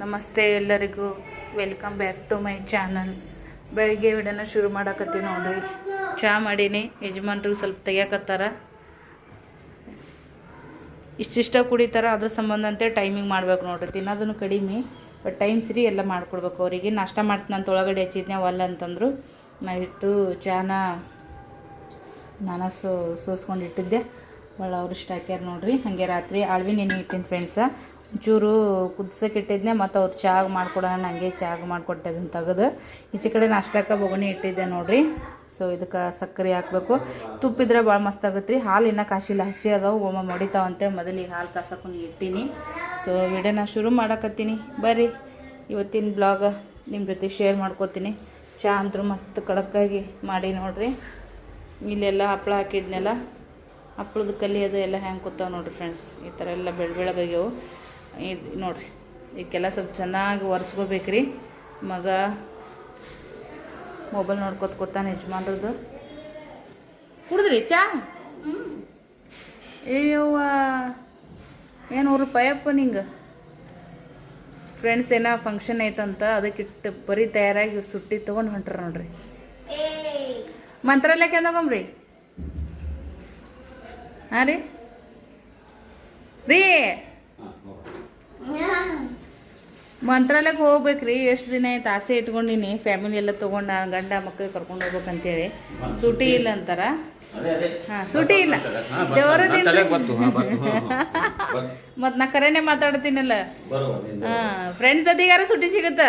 ನಮಸ್ತೆ ಎಲ್ಲರಿಗೂ. Welcome back to my channel ಬೆಳಿಗ್ಗೆ ವಿಡನ ಶುರು ಮಾಡಕತ್ತೀವಿ ನೋಡ್ರಿ. ಚಹಾ ಮಾಡೀನಿ. ಯಜಮಾನ್ರಿಗೆ ಸ್ವಲ್ಪ ತೆಗಿಯಾಕತ್ತಾರ. ಇಷ್ಟಿಷ್ಟ ಕುಡಿತಾರ, ಅದ್ರ ಸಂಬಂಧ ಅಂತೇಳಿ ಟೈಮಿಂಗ್ ಮಾಡ್ಬೇಕು ನೋಡ್ರಿ. ತಿನ್ನೋದನ್ನು ಕಡಿಮೆ ಬಟ್ ಟೈಮ್ ಸರಿ ಎಲ್ಲ ಮಾಡ್ಕೊಡ್ಬೇಕು ಅವರಿಗೆ. ನಾಷ್ಟ ಮಾಡ್ತೀನಿ ಅಂತ ಒಳಗಡೆ ಹಚ್ಚಿದ್ನೆ, ಅವಲ್ಲ ಅಂತಂದರು. ನಾ ಇಟ್ಟು ಚಹಾನ ನಾನು ಸೋ ಸೋಸ್ಕೊಂಡು ಇಟ್ಟಿದ್ದೆ. ಒಳ್ಳೆ ಅವ್ರು ಇಷ್ಟ ಹಾಕ್ಯಾರ ನೋಡ್ರಿ. ಹಾಗೆ ರಾತ್ರಿ ಆಳ್ವಿ ನೆನೆ ಇಟ್ಟಿನಿ ಫ್ರೆಂಡ್ಸ ಒಂಚೂರು ಕುದ್ಸಕ್ಕೆ ಇಟ್ಟಿದ್ದೆ ಮತ್ತು ಅವ್ರು ಚಾಗ್ ಮಾಡ್ಕೊಡೋಣ ಹಂಗೆ ಚಾಗ್ ಮಾಡಿಕೊಟ್ಟೆ ಅದನ್ನು ತೆಗೆದು. ಈಚೆ ಕಡೆ ನಾಷ್ಟಕ್ಕೆ ಬೊಗಣಿ ಇಟ್ಟಿದ್ದೆ ನೋಡಿರಿ. ಸೊ ಇದಕ್ಕೆ ಸಕ್ಕರೆ ಹಾಕಬೇಕು. ತುಪ್ಪಿದ್ರೆ ಭಾಳ ಮಸ್ತ್ ಆಗುತ್ತೆ ರೀ ಹಾಲು ಇನ್ನೂ ಕಾಶಿಲ್ಲ ಹಸಿ ಅದಾವೆ, ಒಮ್ಮ ಮಡಿತಾವಂತೆ. ಮೊದಲಿಗೆ ಹಾಲು ಕಾಸಕ್ಕೂ ಇಟ್ಟೀನಿ. ಸೊ ವಿಡಿಯೋನ ಶುರು ಮಾಡಕತ್ತೀನಿ. ಬರ್ರಿ. ಇವತ್ತಿನ ಬ್ಲಾಗ್ ನಿಮ್ಮ ಜೊತೆ ಶೇರ್ ಮಾಡ್ಕೊತೀನಿ. ಚಹಾ ಅಂತೂ ಮಸ್ತ್ ಕಡಕ್ಕಾಗಿ ಮಾಡಿ ನೋಡ್ರಿ. ಇಲ್ಲೆಲ್ಲ ಹಪ್ಪಳ ಹಾಕಿದ್ನೆಲ್ಲ ಹಪ್ಪಳದ ಕಲಿ ಎಲ್ಲ ಹೆಂಗೆ ಕೂತಾವೆ ನೋಡಿರಿ ಫ್ರೆಂಡ್ಸ್ ಈ ಥರ ಎಲ್ಲ ಬೆಳ ಬೆಳಗಾಗ್ಯವು. ಇದು ನೋಡ್ರಿ. ಇದಕ್ಕೆಲ್ಲ ಸ್ವಲ್ಪ ಚೆನ್ನಾಗಿ ಒರೆಸ್ಕೋಬೇಕ್ರಿ. ಮಗ ಮೊಬೈಲ್ ನೋಡ್ಕೊತ ಕೂತಾನೆ ಯಜಮಾನ್ರದ್ದು ಕುಡಿದ್ರಿ ಚಾ? ಅಯ್ಯವ್ವ, ಏನು ನೂರು ಪಯಪ್ಪ ನಿಂಗೆ? ಫ್ರೆಂಡ್ಸ್ ಏನೋ ಫಂಕ್ಷನ್ ಐತಂತ ಅದಕ್ಕಿಟ್ಟು ಬರೀ ತಯಾರಾಗಿ ಸುಟ್ಟಿ ತೊಗೊಂಡು ಹೊಂಟ್ರ ನೋಡ್ರಿ. ಮಂತ್ರಾಲಯಕ್ಕೆ ಎಂದೋಗಮ್ರಿ ಹಾಂ ರೀ? ರೀ ಮಂತ್ರಾಲಯಕ್ಕೆ ಹೋಗ್ಬೇಕ್ರಿ ಎಷ್ಟು ದಿನ ಆಯ್ತು? ಆಸೆ ಇಟ್ಕೊಂಡಿನಿ ಫ್ಯಾಮಿಲಿ ಎಲ್ಲ ತೊಗೊಂಡು ಗಂಡ ಮಕ್ಕಳಿಗೆ ಕರ್ಕೊಂಡು ಹೋಗ್ಬೇಕಂತೇಳಿ. ಸೂಟಿ ಇಲ್ಲ ಅಂತಾರ? ಹಾಂ ಸೂಟಿ ಇಲ್ಲ. ದೇವರ ದಿನ ಮತ್ತು ನಾ ಕರೆನೇ ಮಾತಾಡ್ತೀನಲ್ಲ? ಹಾಂ ಫ್ರೆಂಡ್ಸ್ ಜೊತೆಗಾರ ಸುಟಿ ಸಿಗುತ್ತ?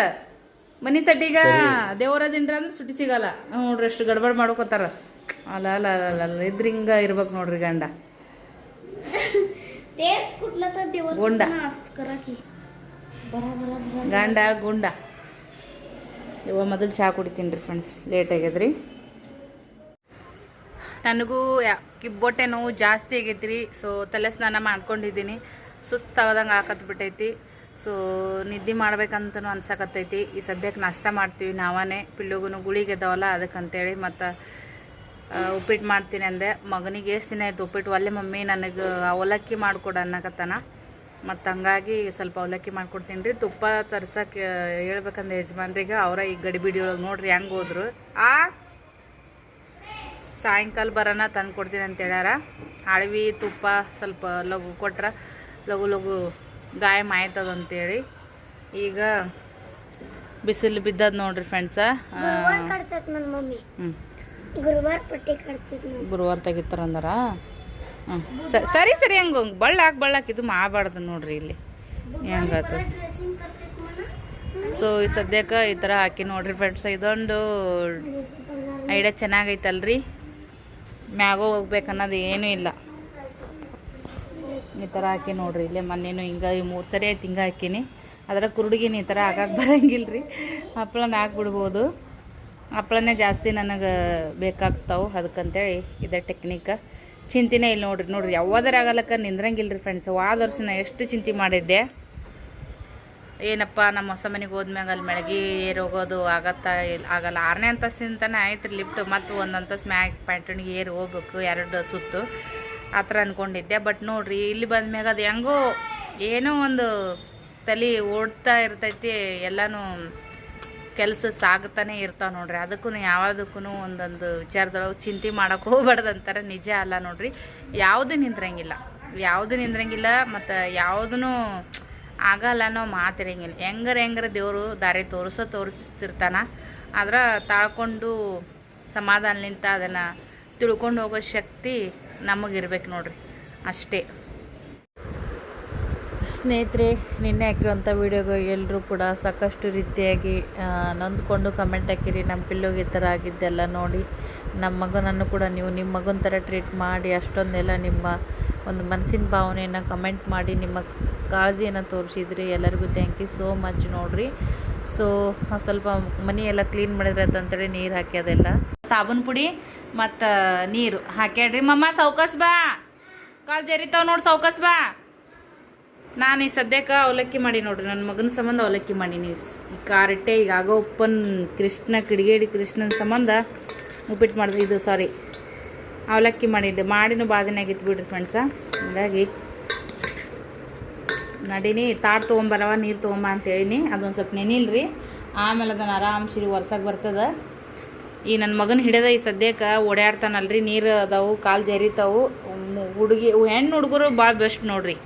ಮನಿ ಸಟ್ಟಿಗ ದೇವರ ದಿಂಡ್ರ ಅಂದ್ರೆ ಸುಟಿ ಸಿಗಲ್ಲ. ನೋಡ್ರಿ ಎಷ್ಟು ಗಡ್ಬಡ್ ಮಾಡ್ಕೋತಾರ. ಅಲ್ಲ ಅಲ್ಲ ಅಲ್ಲ ಅಲ್ಲ ಇದ್ರಿಂಗ ಇರ್ಬೇಕು ನೋಡ್ರಿ ಗಂಡ. तेच कुठला तर दिवस गोंडा. असत करा की बरा बरा बरा ಗಂಡ ಗುಂಡ ಇವ ಮೊದಲು ಚಹಾ ಕುಡಿತೀನಿ ರೀ ಫ್ರೆಂಡ್ಸ್ ಲೇಟ್ ಆಗ್ಯದ್ರಿ ನನಗೂ ಯಾ ಕಿಬ್ಬೊಟ್ಟೆ ನೋವು ಜಾಸ್ತಿ ಆಗೈತಿ ರೀ ಸೊ ತಲೆ ಸ್ನಾನ ಮಾಡ್ಕೊಂಡಿದ್ದೀನಿ ಸುಸ್ತಾಗದಂಗೆ ಹಾಕತ್ ಬಿಟ್ಟೈತಿ ಸೊ ನಿದ್ದೆ ಮಾಡ್ಬೇಕಂತನೂ ಅನ್ಸಕತ್ತೈತಿ ಈ ಸದ್ಯಕ್ಕೆ ನಾಷ್ಟ ಮಾಡ್ತೀವಿ ನಾವೇ ಪಿಳ್ಳುಗೂ ಗುಳಿಗೆ ಇದಾವಲ್ಲ ಅದಕ್ಕಂತೇಳಿ ಮತ್ತು ಉಪ್ಪಿಟ್ಟು ಮಾಡ್ತೀನಿ ಅಂದೆ. ಮಗನಿಗೆ ಎಷ್ಟು ದಿನ ಉಪ್ಪಿಟ್ಟು? ಅಲ್ಲೇ ಮಮ್ಮಿ ನನಗೆ ಅವಲಕ್ಕಿ ಮಾಡಿಕೊಡ ಅನ್ನಕತ್ತಾನ. ಮತ್ತು ಹಂಗಾಗಿ ಸ್ವಲ್ಪ ಅವಲಕ್ಕಿ ಮಾಡ್ಕೊಡ್ತೀನಿ ರೀ. ತುಪ್ಪ ತರ್ಸಕ್ಕೆ ಹೇಳ್ಬೇಕಂದ್ರೆ ಯಜಮಾನ್ರಿಗೆ. ಅವರ ಈ ಗಡಿಬಿಡಿ ಒಳಗೆ ನೋಡ್ರಿ ಹೆಂಗೆ ಹೋದ್ರು. ಆ? ಸಾಯಂಕಾಲ ಬರೋಣ ತಂದು ಕೊಡ್ತೀನಿ ಅಂತ ಹೇಳ್ಯಾರ. ಅಳವಿ ತುಪ್ಪ ಸ್ವಲ್ಪ ಲಘು ಕೊಟ್ರೆ ಲಘು ಲಘು ಗಾಯ ಮಾಯ್ತದಂತೇಳಿ ಈಗ ಬಿಸಿಲು ಬಿದ್ದದ ನೋಡ್ರಿ ಫ್ರೆಂಡ್ಸ ಹ್ಞೂ ಗುರುವಾರ ಪಟ್ಟಿ ಗುರುವಾರ ತೆಗಿತಾರ ಸರಿ ಸರಿ, ಹಂಗ ಬಳ್ಳಾಕ್ ಬಳ್ಳಾಕ್ ಇದು ಮಾಡ್ಬಾರ್ದು ನೋಡ್ರಿ ಇಲ್ಲಿ. ಹೆಂಗಾತ ಸೊ ಈ ಸದ್ಯಕ್ಕೆ ಈ ಥರ ಹಾಕಿ ನೋಡ್ರಿ ಫ್ರೆಂಡ್ಸ್ ಇದೊಂದು ಐಡಿಯಾ ಚೆನ್ನಾಗೈತಲ್ರಿ. ಮ್ಯಾಗೋ ಹೋಗ್ಬೇಕನ್ನೋದು ಏನೂ ಇಲ್ಲ. ಈ ಥರ ಹಾಕಿ ನೋಡ್ರಿ ಇಲ್ಲೇ ಮೊನ್ನೆನೂ ಹಿಂಗೆ ಈ ಮೂರು ಸರಿ ಆಯ್ತು ಹಿಂಗೆ ಹಾಕೀನಿ. ಅದರ ಕುರುಡುಗಿನ ಈ ಥರ ಹಾಕಕ್ಕೆ ಬರೋಂಗಿಲ್ಲ ರೀ ಹಪ್ಪಳನ ಹಾಕ್ಬಿಡ್ಬೋದು ಹಪ್ಳನೇ ಜಾಸ್ತಿ ನನಗೆ ಬೇಕಾಗ್ತಾವೆ ಅದಕ್ಕಂತೇಳಿ ಇದೆ ಟೆಕ್ನಿಕ್ ಚಿಂತಿನೇ ಇಲ್ಲ ನೋಡ್ರಿ ನೋಡ್ರಿ, ಯಾವ್ದಾರ ಆಗಲಕ್ಕ ನಿಂದ್ರಂಗಿಲ್ಲ ರೀ ಫ್ರೆಂಡ್ಸ್ ವಾದ ವರ್ಷ ನಾ ಎಷ್ಟು ಚಿಂತೆ ಮಾಡಿದ್ದೆ. ಏನಪ್ಪ ನಮ್ಮ ಹೊಸ ಮನೆಗೆ ಹೋದ್ಮ್ಯಾಗ ಅಲ್ಲಿ ಮೆಳಗಿ ಏರ್ ಹೋಗೋದು ಆಗತ್ತಾ ಇಲ್ಲ ಆಗಲ್ಲ. ಆರನೇ ಅಂತಸ್ತಿಂತಾನೆ ಆಯ್ತು ರೀ ಲಿಫ್ಟ್ ಮತ್ತು ಒಂದು ಅಂತಸ್ ಮ್ಯಾಗ್ ಪ್ಯಾಂಟಣಿಗೆ ಏರ್ ಹೋಗ್ಬೇಕು, ಎರಡು ಸುತ್ತು. ಆ ಥರ ಅಂದ್ಕೊಂಡಿದ್ದೆ ಬಟ್ ನೋಡ್ರಿ, ಇಲ್ಲಿ ಬಂದ್ಮ್ಯಾಗ ಅದು ಹೆಂಗೋ ಏನೋ ಒಂದು ತಲೆ ಓಡ್ತಾ ಇರ್ತೈತಿ, ಎಲ್ಲನೂ ಕೆಲಸ ಸಾಗ್ತಾನೆ ಇರ್ತಾವ ನೋಡ್ರಿ. ಅದಕ್ಕೂ ಯಾವುದಕ್ಕೂ ಒಂದೊಂದು ವಿಚಾರದೊಳಗೆ ಚಿಂತೆ ಮಾಡೋಕೆ ಹೋಗ್ಬಾರ್ದು ಅಂತಾರೆ ನಿಜ ಅಲ್ಲ ನೋಡ್ರಿ. ಯಾವುದೂ ನಿಂದ್ರಂಗಿಲ್ಲ. ಯಾವುದು ನಿಂದ್ರಂಗಿಲ್ಲ ಮತ್ತು ಯಾವುದೂ ಆಗಲ್ಲ ಅನ್ನೋ ಮಾತಿರಂಗಿಲ್ಲ ಹೆಂಗಾರ ಹೆಂಗಾರ ದೇವರು ದಾರಿ ತೋರಿಸೋ ತೋರಿಸ್ತಿರ್ತಾನ. ಆದ್ರೆ ತಾಳ್ಕೊಂಡು ಸಮಾಧಾನಲಿಂತ ಅದನ್ನು ತಿಳ್ಕೊಂಡು ಹೋಗೋ ಶಕ್ತಿ ನಮಗಿರ್ಬೇಕು ನೋಡ್ರಿ. ಅಷ್ಟೇ. ಸ್ನೇಹಿತರೆ, ನಿನ್ನೆ ಹಾಕಿರುವಂಥ ವೀಡಿಯೋಗೆ ಎಲ್ಲರೂ ಕೂಡ ಸಾಕಷ್ಟು ರೀತಿಯಾಗಿ ನೊಂದ್ಕೊಂಡು ಕಮೆಂಟ್ ಹಾಕಿರಿ. ನಮ್ಮ ಪಿಲ್ಲೋಗೆ ಈ ಥರ ಆಗಿದ್ದೆಲ್ಲ ನೋಡಿ. ನಮ್ಮ ಮಗನನ್ನು ಕೂಡ ನೀವು ನಿಮ್ಮ ಮಗನ ಥರ ಟ್ರೀಟ್ ಮಾಡಿ, ಅಷ್ಟೊಂದೆಲ್ಲ ನಿಮ್ಮ ಒಂದು ಮನಸ್ಸಿನ ಭಾವನೆಯನ್ನು ಕಮೆಂಟ್ ಮಾಡಿ, ನಿಮ್ಮ ಕಾಳಜಿಯನ್ನು ತೋರಿಸಿದ್ರಿ. ಎಲ್ಲರಿಗೂ ಥ್ಯಾಂಕ್ ಯು ಸೋ ಮಚ್ ನೋಡಿರಿ. ಸೊ ಸ್ವಲ್ಪ ಮನಿ ಎಲ್ಲ ಕ್ಲೀನ್ ಮಾಡಿದ್ರೆ ಅಂತೇಳಿ ನೀರು ಹಾಕಿ ಅದೆಲ್ಲ. ಸಾಬೂನು ಪುಡಿ ಮತ್ತು, ನೀರು ಹಾಕ್ಯಾಡ್ರಿ ಮಮ್ಮ, ಸೌಕಸ್ ಬಾ. ಕಾಲು ಜರಿತಾವ ನೋಡಿ ಸೌಕಸ್ ಬಾ. ನಾನು ಈ ಸದ್ಯಕ್ಕೆ ಅವಲಕ್ಕಿ ಮಾಡಿ ನೋಡ್ರಿ ನನ್ನ ಮಗನ ಸಂಬಂಧ ಅವಲಕ್ಕಿ ಮಾಡೀನಿ. ಈ ಕಾರಿಟ್ಟೆ ಈಗ ಆಗೋ ಉಪ್ಪನ್, ಕೃಷ್ಣ, ಕಿಡಿಗೇಡಿ ಕೃಷ್ಣನ ಸಂಬಂಧ ಉಪ್ಪಿಟ್ಟು ಮಾಡಿದೆ. ಇದು ಸಾರಿ ಅವಲಕ್ಕಿ ಮಾಡಿದ್ದೆ. ಮಾಡಿನೂ ಬಾಧನೆ ದಿನ ಆಗಿತ್ತು ಬಿಡ್ರಿ ಫ್ರೆಂಡ್ಸ ಹಂಗಾಗಿ ನಡೀನಿ. ತಾಟ್ ತೊಗೊಂಬರವ, ನೀರು ತೊಗೊಂಬ ಅಂತ ಹೇಳಿನಿ. ಅದೊಂದು ಸ್ವಲ್ಪ ನೆನಿಲ್ರಿ. ಆಮೇಲೆ ಅದನ್ನು ಆರಾಮ್ ಸಿರಿ ಒರ್ಸಕ್ಕೆ ಬರ್ತದ. ಈ ನನ್ನ ಮಗನ ಹಿಡಿದ ಈ ಸದ್ಯಕ್ಕೆ ಓಡಾಡ್ತಾನಲ್ರಿ ನೀರು ಅದಾವು, ಕಾಲು ಜರಿತಾವು. ಹುಡುಗಿ, ಹೆಣ್ಣು ಹುಡುಗರು ಭಾಳ ಬೆಸ್ಟ್ ನೋಡ್ರಿ.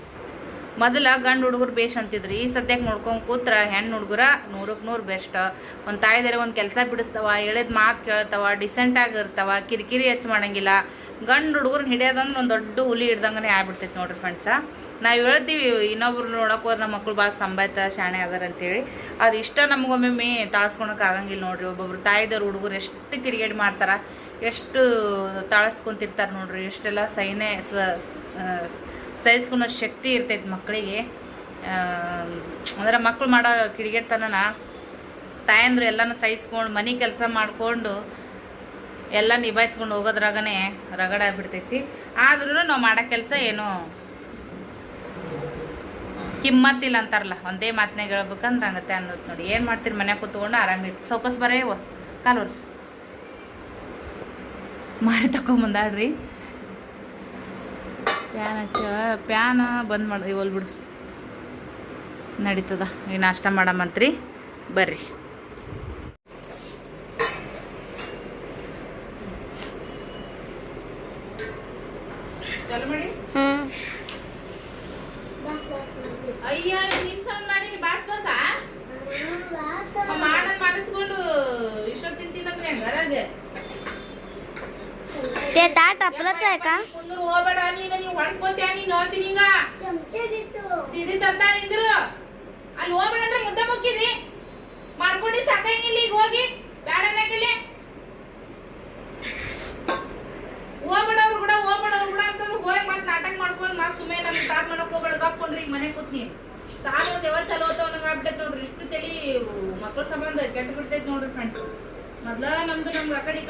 ಮೊದಲ ಗಂಡು ಹುಡುಗರು ಬೇಷ್ ಅಂತಿದ್ರು, ಈ ಸದ್ಯಕ್ಕೆ ನೋಡ್ಕೊಂಡು ಕೂತ್ರ ಹೆಣ್ಣು ಹುಡುಗರ ನೂರಕ್ಕೆ ನೂರು ಬೆಸ್ಟ್ ಒಂದು ತಾಯಿದಾರೆ ಒಂದು ಕೆಲಸ ಬಿಡಿಸ್ತಾವ, ಹೇಳಿದ ಮಾತು ಕೇಳ್ತಾವ ಡಿಸೆಂಟ್ ಆಗಿರ್ತವ ಕಿರಿಕಿರಿ ಹೆಚ್ಚು ಮಾಡಂಗಿಲ್ಲ. ಗಂಡು ಹುಡುಗರನ್ನ ಹಿಡಿಯೋದಂದ್ರೆ ಒಂದು ದೊಡ್ಡ ಹುಲಿ ಹಿಡ್ದಂಗೆ ಆಗ್ಬಿಡ್ತೈತೆ ನೋಡ್ರಿ ಫ್ರೆಂಡ್ಸ ನಾವು ಹೇಳ್ತೀವಿ ಇನ್ನೊಬ್ರು ನೋಡೋಕೆ ಹೋದ್ರೆ ನಮ್ಮ ಮಕ್ಳು ಭಾಳ ಸಂಬಾಯ್ತ, ಶಾಣೆ ಅದಾರ ಅಂತೇಳಿ. ಅದು ಇಷ್ಟ ನಮಗೊಮ್ಮೆ ತಾಳ್ಸ್ಕೊಳಕ್ಕೆ ಆಗಂಗಿಲ್ಲ ನೋಡ್ರಿ, ಒಬ್ಬೊಬ್ರು ತಾಯಿದವ್ರು ಹುಡುಗರು ಎಷ್ಟು ಕಿರಿಗೇಡಿ ಮಾಡ್ತಾರ, ಎಷ್ಟು ತಾಳಿಸ್ಕೊಂತಿರ್ತಾರೆ ನೋಡ್ರಿ, ಎಷ್ಟೆಲ್ಲ ಸೈನೆ ಸಹಿಸ್ಕೊಳೋ ಶಕ್ತಿ ಇರ್ತೈತೆ ಮಕ್ಕಳಿಗೆ. ಅಂದ್ರೆ ಮಕ್ಕಳು ಮಾಡೋ ಕಿಡಿಗೇಡ್ತನನ ತಾಯಂದ್ರು ಎಲ್ಲನೂ ಸಹಿಸ್ಕೊಂಡು ಮನೆ ಕೆಲಸ ಮಾಡಿಕೊಂಡು ಎಲ್ಲ ನಿಭಾಯಿಸ್ಕೊಂಡು ಹೋಗೋದ್ರಾಗನೇ ರಗಡ ಆಗ್ಬಿಡ್ತೈತಿ. ಆದ್ರೂ ನಾವು ಮಾಡೋ ಕೆಲಸ ಏನು ಕಿಮ್ಮತ್ತಿಲ್ಲ ಅಂತಾರಲ್ಲ, ಒಂದೇ ಮಾತನಾಗ ಹೇಳ್ಬೇಕಂದ್ರೆ ಹಂಗತ್ತೆ ಅನ್ನೋದು ನೋಡಿ. ಏನು ಮಾಡ್ತೀರಿ ಮನ್ಯಾಗ ಕೂತ್ಕೊಂಡು ಆರಾಮಿರ್ತಿ ಸೌಕಸ್ ಬರೇ ಕಾಲು ಒರ್ಸು. ಮಾಡಿ ತಗೊಂಬಂದಾಡ್ರಿ ಪ್ಯಾನ್ ಹಚ್ಚ ಪ್ಯಾನ್ ಬಂದ್ ಮಾಡಿ. ಬಿಡು. ನಡೀತದ. ಈ ನಾಷ್ಟ ಮಾಡಮಂತ್ರಿ. ಬರ್ರಿ. ಹೋಗಿ ಬೇಡ ಅನ್ನಕಿಲ್ಲ ಹೋಗ್ಬೇಡ ಅವ್ರು ಕೂಡ ಹೋಗ್ಬೇಡ ಅವ್ರು ಕೂಡ ಅಂತ ಹೋಗಿ ಮತ್ತೆ ನಾಟಕ ಮಾಡ್ಕೊಂಡು ಮತ್ತೆ ಸುಮ್ಮನೆ ನಮ್ಗೆ ಸ್ಟಾರ್ಟ್ ಮಾಡಕ್ ಹೋಗ್ಬೇಡ ಗಪ್ಕೊಂಡ್ರಿ ಈಗ ಮನೆ ಕೂತ್ನಿ. ಸಾಲ ಒಂದ್ ಯಾವ ಚಲೋ ಹೋಗ್ತಾವ ನಂಗೆ ಆಗ್ಬಿಟ್ಟೈತೆ ನೋಡ್ರಿ, ಇಷ್ಟು ತಲಿ ಮಕ್ಳ ಸಂಬಂಧ ಕೆಟ್ಟ ಬಿಡ್ತೈತೆ ನೋಡ್ರಿ ಫ್ರೆಂಡ್ಸ್ ಮೊದ್ಲ ನಮ್ದು ನಮ್ಗೆ ಆ ಕಡೆ ಈ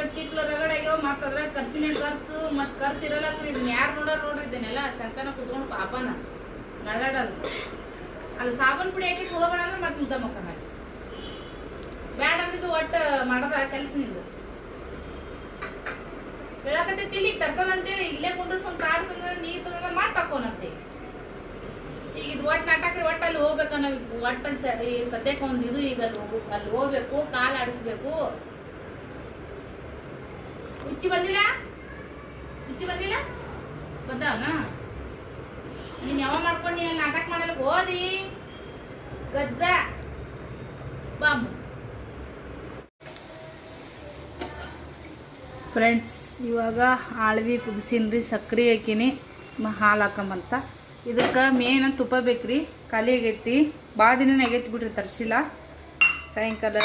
ಆಗ್ಯಾವ, ಮತ್ತೆ ಅದ್ರ ಖರ್ಚಿನ ಖರ್ಚು, ಮತ್ತೆ ಖರ್ಚು ಇರಲ್ಲ ಇದನ್ನ ಯಾರು ನೋಡೋರು ನೋಡ್ರಿ ಇದನ್ನೆಲ್ಲ ಚಂತನ ಕುತ್ಕೊಂಡು ಪಾಪನ ನಡಾಡಲ್ಲ ಅಲ್ಲಿ ಸಾಬೂನ್ ಪುಡಿ ಹಾಕಿ ಹೋಗ್ಬೇಡ ಅಂದ್ರೆ ಮತ್ತೆ ಮುದ್ದ ಮಕ್ಕಳ ಬ್ಯಾಡ ಅಂದಿದ್ದು ಒಟ್ಟು ಮಾಡದ ಕೆಲ್ಸ ನಿಂದು ಹೇಳಕತ್ತೈತಿ ಇಲ್ಲಿ ಕರ್ತದಂತೇಳಿ ಇಲ್ಲೇ ಕುಂಡ್ರಸ್ಕೊಂಡ್ ಕಾಡ್ ತಂದ ನೀರ್ ತಂದ ಮಾತ್ ತಕೊಂಡಂತೆ ಈಗ ಇದು ಒಟ್ಟು ನಾಟಕ್ರಿ ಒಟ್ಟು ಅಲ್ಲಿ ಹೋಗ್ಬೇಕು ನಾವು ಒಟ್ಟಲ್ಲಿ ಚಳಿ ಸದ್ಯಕ್ಕೆ ಒಂದು ಇದು ಈಗ ಅಲ್ಲಿ ಹೋಗು, ಅಲ್ಲಿ ಹೋಗ್ಬೇಕು, ಕಾಲ್ ಆಡಿಸ್ಬೇಕು. ಉಚ್ಚಿ ಬಂದಿಲ್ಲ? ಉಚ್ಚಿ ಬಂದಿಲ್ಲ? ಬಂದವನ ನೀನ್ ಯಾವ ಮಾಡ್ಕೊಂಡು ನೀನು ನಾಟಕ ಮಾಡಲ್ಲ ಓದಿ ಗಜ್ಜ. ಬಾಂಬು. ಫ್ರೆಂಡ್ಸ್, ಇವಾಗ ಆಳ್ವಿ ಕುದಿಸಿನ್ರಿ, ಸಕ್ರೆ ಹಾಕಿನಿ. ಹಾಲು ಹಾಕಂಬಂತ. ಇದಕ್ಕೆ ಮೇನ್ ತುಪ್ಪ ಬೇಕ್ರಿ, ಖಾಲಿ ಆಗೈತಿ. ಭಾಳ ದಿನ ಆಗೈತಿ ಬಿಡ್ರಿ ತರಿಸಿಲ್ಲ. ಸಾಯಂಕಾಲ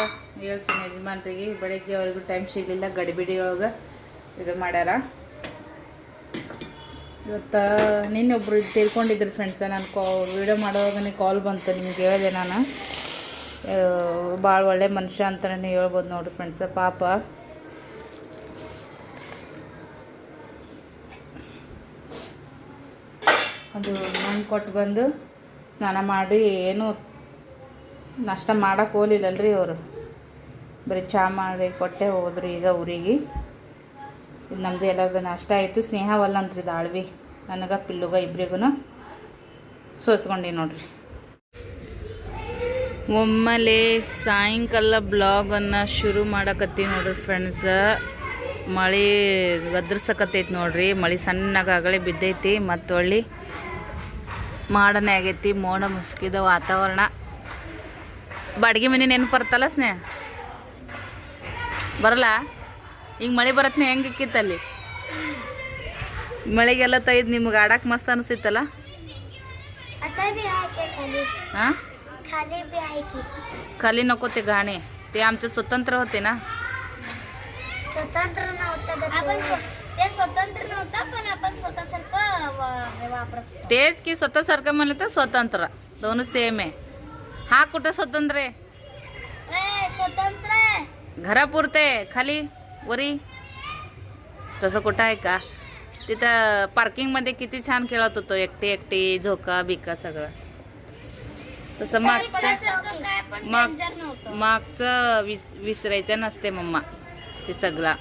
ಹೇಳ್ತೀನಿ ಯಜಮಾನ್ರಿಗೆ, ಬೆಳಗ್ಗೆ ಅವ್ರಿಗೂ ಟೈಮ್ ಸಿಗಲಿಲ್ಲ ಗಡಿಬಿಡಿ ಒಳಗೆ ಇದು ಮಾಡ್ಯಾರ. ಇವತ್ತು ನಿನ್ನೆ ಒಬ್ರು ತಿಳ್ಕೊಂಡಿದ್ರು ಫ್ರೆಂಡ್ಸ ನಾನು ಕಾ ವಿಡಿಯೋ ಮಾಡೋವಾಗನೇ ಕಾಲ್ ಬಂತು ನಿಮ್ಗೆ ಹೇಳಿದೆ ನಾನು. ಭಾಳ ಒಳ್ಳೆ ಮನುಷ್ಯ ಅಂತಲೇ ಹೇಳ್ಬೋದು ನೋಡ್ರಿ ಫ್ರೆಂಡ್ಸ ಪಾಪ. ಅದು ಮಣ್ಣು ಕೊಟ್ಟು ಬಂದು ಸ್ನಾನ ಮಾಡಿ ಏನು ನಾಷ್ಟ ಮಾಡಕ್ಕೆ ಹೋಲಿಲ್ಲಲ್ರಿ ಅವರು. ಬರೀ ಚಹಾ ಮಾಡಿ ಕೊಟ್ಟೆ ಹೋದ್ರು ಈಗ ಊರಿಗೆ. ನಮ್ಮದು ಎಲ್ಲರದು ನಾಷ್ಟ ಆಯಿತು. ಸ್ನೇಹ ವಲ್ಲಂತ್ರಿ ದಾಳ್ವಿ. ನನಗೆ, ಪಿಲ್ಲುಗ ಇಬ್ರಿಗೂ ಸೋಸ್ಕೊಂಡಿ ನೋಡ್ರಿ. ಒಮ್ಮೆಲೆ ಸಾಯಂಕಾಲ ಬ್ಲಾಗನ್ನು ಶುರು ಮಾಡಕತ್ತೀವಿ ನೋಡ್ರಿ ಫ್ರೆಂಡ್ಸ. ಮಳೆ ಗದ್ರಸಕತ್ತೈತಿ ನೋಡ್ರಿ. ಮಳೆ ಸಣ್ಣಗೆ ಆಗಲೇ ಬಿದ್ದೈತಿ. ಮತ್ತು ಹೊಳ್ಳಿ ಮಾಡನೇ ಆಗೈತಿ ಮೋಡ ಮುಸ್ಕಿದ ವಾತಾವರಣ ಬಾಡಿಗೆ ಮನೆ ನೆನಪು ಬರ್ತಲ್ಲ ಸ್ನೇಹ ಬರಲ್ಲ ಈಗ ಮಳೆ ಬರತ್ನೆ ಹೆಂಗೆ ಇಕ್ಕಿತ್ತಲ್ಲಿ ಮಳೆಗೆಲ್ಲ ತೈದು ನಿಮ್ಗೆ ಆಡಕ್ಕೆ ಮಸ್ತ್ ಅನಿಸಿತ್ತಲ್ಲ आता बी आहे की खाली हां खाली बी आहे की खाली नको ते गाणे ते आमचं स्वतंत्र होते ना स्वतंत्र नव्हतं आपण ते स्वतंत्र नव्हतं पण आपण स्वतःसारखं वा- वापरत होतो. तेच की स्वतःसारखं म्हणलं तर स्वतंत्र. दोन सेम आहे. हा कुठं स्वतंत्र आहे? ए, स्वतंत्र आहे. घरापुरते खाली वरी. तसं कुठं आहे का? तिथं पार्किंगमध्ये किती छान खेळत होतो एकटी एकटी झोका बिका सगळं. तसं मागचं स्वतःसारखं काय पण माग danger नव्हतं. मागचं विस विसरायचं नसते मम्मा ते सगळं.